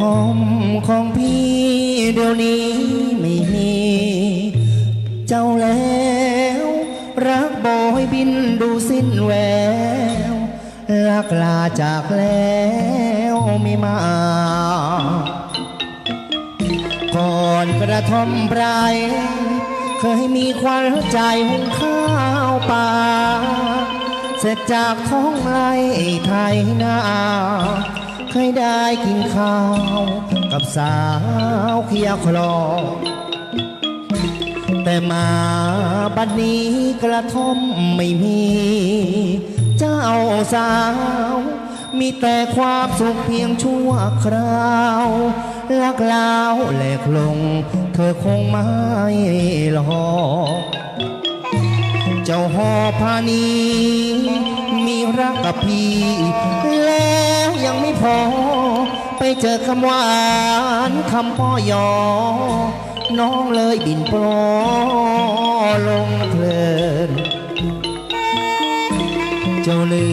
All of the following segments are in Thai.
ทอมของพี่เดี๋ยวนี้ไม่มี เจ้าแล้ว รักบอยบินดูสิ้นแววลักลาจากแล้วไม่มา ก่อนกระทอมไพรเคยมีควันใจหุงข้าวปลาเสร็จจากท้องไร่ไทยนา เคยได้กินข้าว กับสาวเคียคลอ แต่มาบัดนี้กระท่อมไม่มี เจ้าสาว มีแต่ความสุขเพียงชั่วคราวลักลาวแหลกลง เธอคงไม่หลอกเจ้าหอพานีมีรักกับพี่แล้ว ยังไม่พอ ไปเจอคำหวานคำพ่อยอ น้องเลยบินโปรลงเพลินเจ้าลื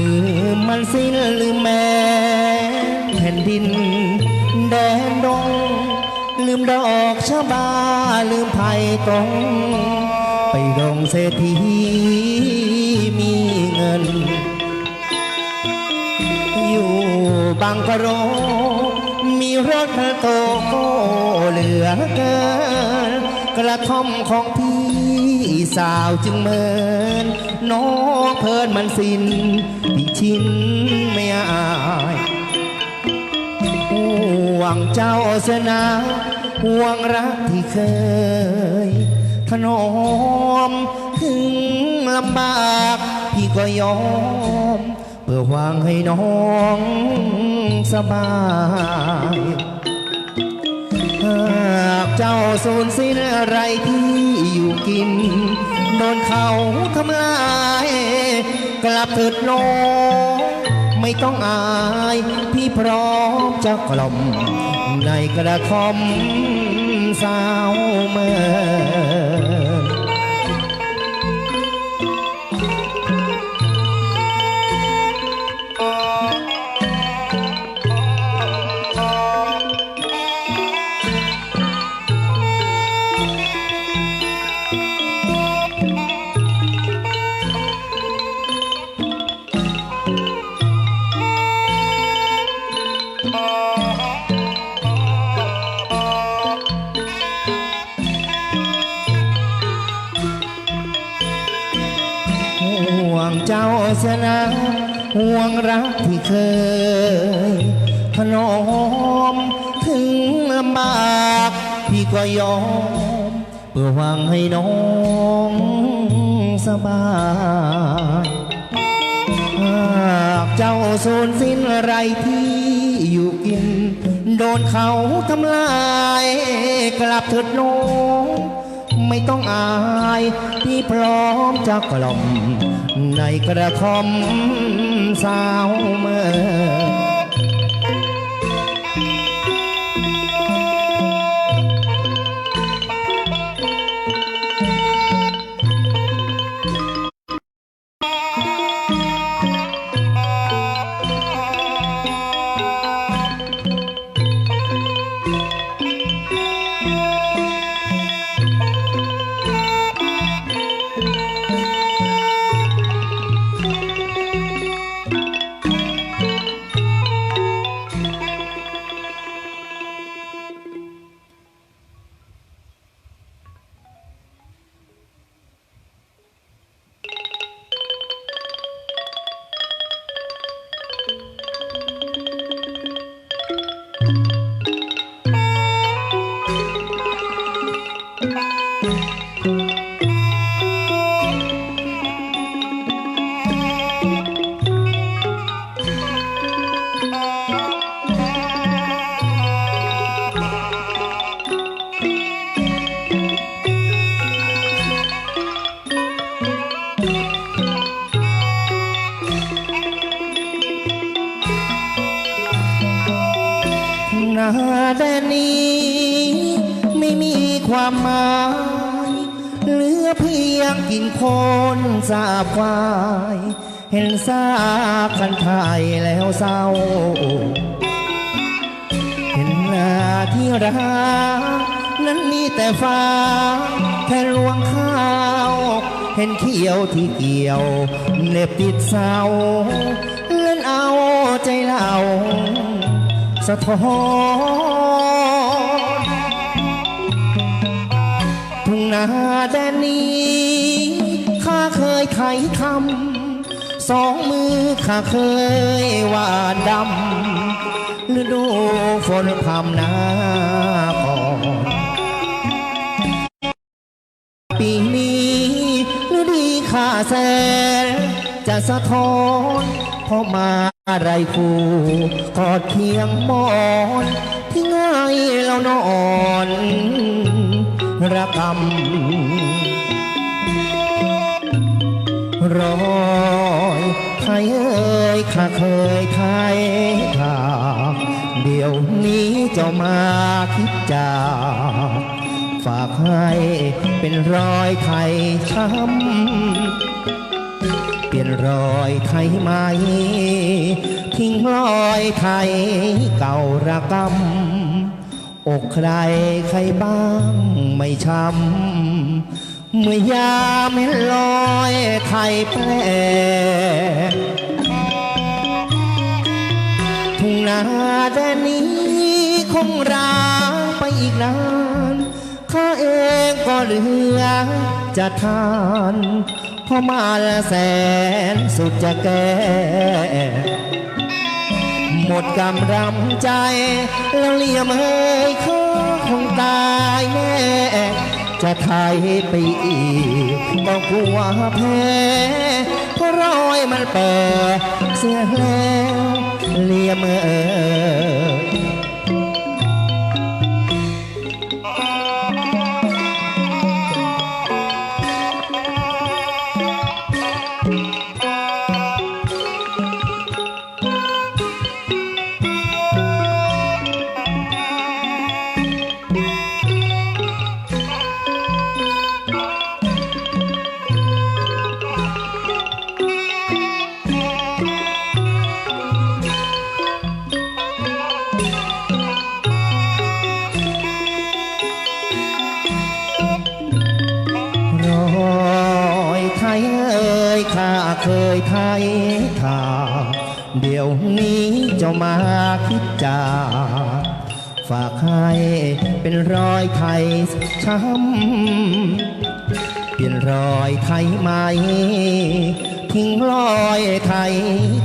มมันสิ้นลืมแม่แผ่นดิน แดนดง ลืมดอกชะบาลืมไผ่ตรง ไปดงเศรษฐีางกะโรมีรถโตโกเหลือเกิน กระท่อมของพี่สาวจึงเมินน้องเพลินมันสินพี่ชินไม่อายห่วงเจ้าเสนาห่วงรักที่เคย ถนอมถึงลำบาก พี่ก็ยอม เพื่อหวังให้น้อง สบายหากเจ้าสูญสิ้นอะไรที่อยู่กิน โดนเขาทำลาย กลับเถิดน้องไม่ต้องอาย พี่พร้อมจะกล่อม ในกระคอมสาวเมื่อ สนะห่วงรักที่เคยถนอมถึงลำบากพี่ก็ยอมเพื่อหวังให้น้องสบายหากเจ้าสูญสิ้นไรที่อยู่กิน โดนเขาทำลายกลับเถิดน้อง ไม่ต้องอายพี่พร้อมจะกล่อมในกระท่อมสาวเมื่อามหมายเหลือเพียงกินคนสาบควาย เห็นซากคันไทยแล้วเศร้า เห็นแลที่รักนั้นมีแต่ฟ้าแค่ลวงข้าว เห็นเขียวที่เกี่ยวเน็บติดเสาเล่นเอาใจเราสะท้อน นาแดนนี้ข้าเคยไขคำสองมือข้าเคยหวาดำฤดูฝนพำหนาก่อนปีนี้ฤดีข้าแสนจะสะท้อนเพราะมาไรคู่กอดเคียงมอนที่ง่ายเรานอน ระกำรอยไทยเอ้ยข้าเคยไทยทาเดี๋ยวนี้เจ้ามาคิดจาฝากให้เป็นรอยไทยช้ำเปลี่ยนรอยไทยไหมทิ้งรอยไทยเก่าระกำ อกใครใครบ้างไม่ช้ำเมื่อยามเห็นรอยไทยแปรทุ่งนาแดนนี้คงร้างไปอีกนานข้าเองก็เหลือจะทานพราะมาละแสนสุดจะแก่ หมดกำลังใจ แล้วเลียมเอ้ยข้าคงตายแน่จะไทยไปอีกก็กลัวแพ้เพราะรอยมันเปิดเสียแล้วเลียมเอ้ย จ้ามาคิดจาฝากให้เป็นรอยไทยช้ำเปลี่ยนรอยไทยใหม่ทิ้งรอยไทย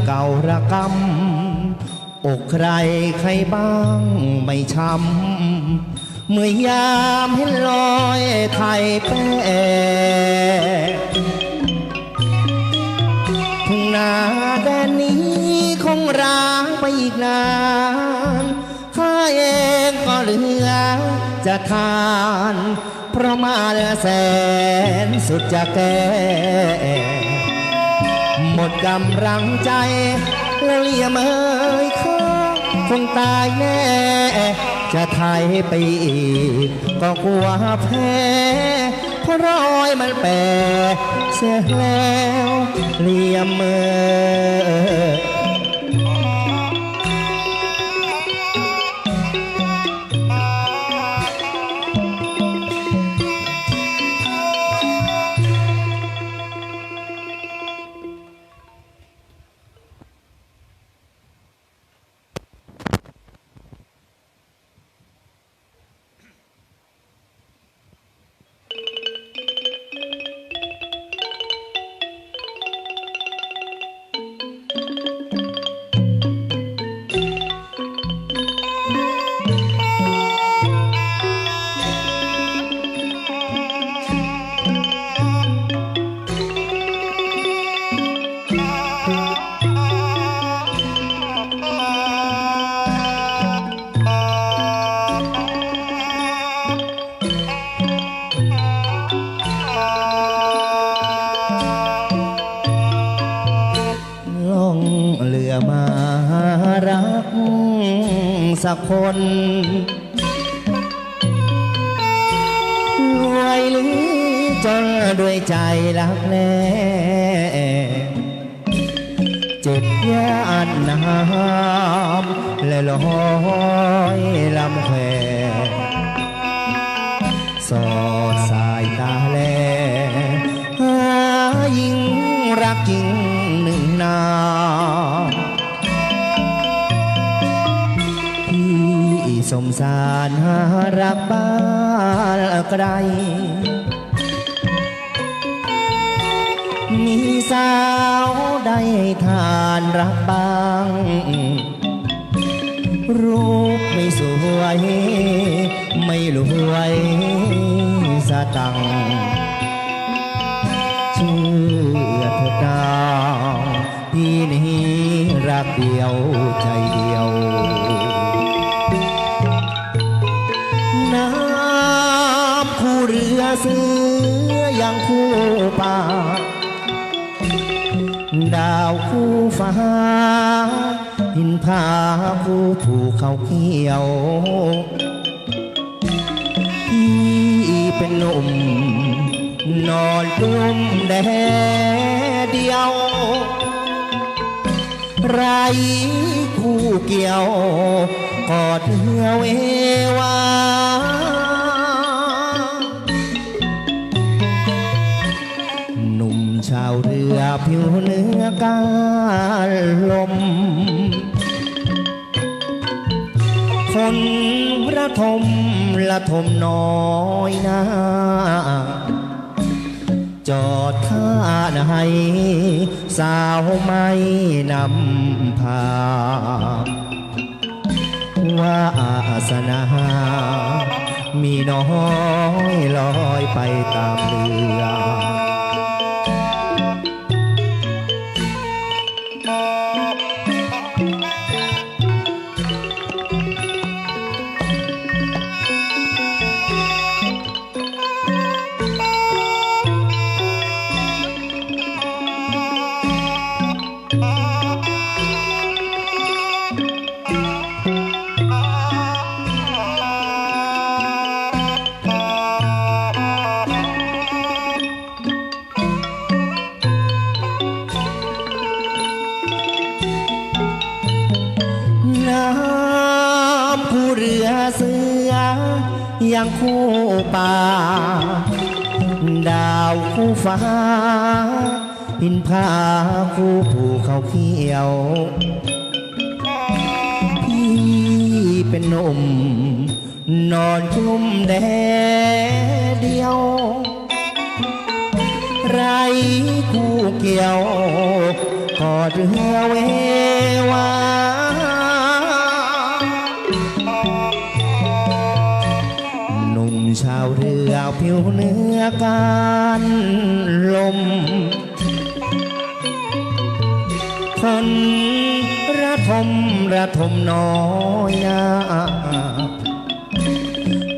เก่าระกำอกใครใครบ้างไม่ช้ำเมื่อยามเห็นรอยไทยแปรทุ่งนาแดนนี้คง ร้างไปอีกนานข้าเองก็เหลือจะทาน เพราะมาแสนสุดจะแก่หมดกำลังใจแล้วเลียมเอ้ยข้าคงตายแน่ จะไทยไปอีก ก็กลัวแพ้เพราะรอยมันแปรเสียแล้วเลียมเอ้ย สักคนรวยหรือจนด้วยใจรักแน่เจ็บยานน้ำและลอยลำแควสอน สมสารหารักบ้านไกลมีสาวได้ทานรักบ้าง รูปไม่สวย ไม่รวยสตังเชื่อเถอดาวพี่นี้รักเดียวใจเดียว ฟ้า หินผาคู่ผูกเขาเขียวพี่เป็นหนุ่ม นอนกลุ่มแดดเดียว ไรคู่เกี่ยว กอดเหือเววา ผิวเนื้อกาลม คนระทมละทมน้อยนาจอดท่าไหนสาวไม่นำพาว่าอาสนา มีน้อยลอยไปตามเรือ ดาวคู่ฟ้าหินผาคู่ภูเขาเขียว พี่เป็นนม นอนกลุ่มแดดเดียว ไรคู่เกี่ยว กอดเรือเววา ชาวเรือผิวเนื้อการลม คนระทมระทมน้อยนา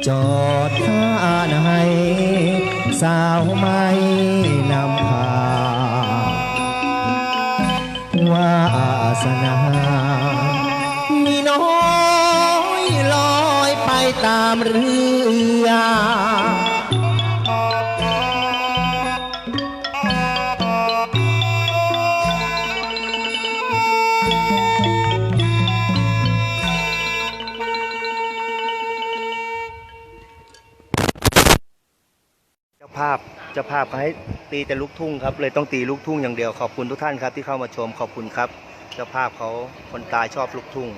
จอดท่าไหนสาวไม่นำพาวาสนา ตามเรือเจ้าภาพเจ้าภาพเขาให้ตีแต่ลูกทุ่งครับ เลยต้องตีลูกทุ่งอย่างเดียวขอบคุณทุกท่านครับที่เข้ามาชมขอบคุณครับ เจ้าภาพเขาคนตายชอบลูกทุ่ง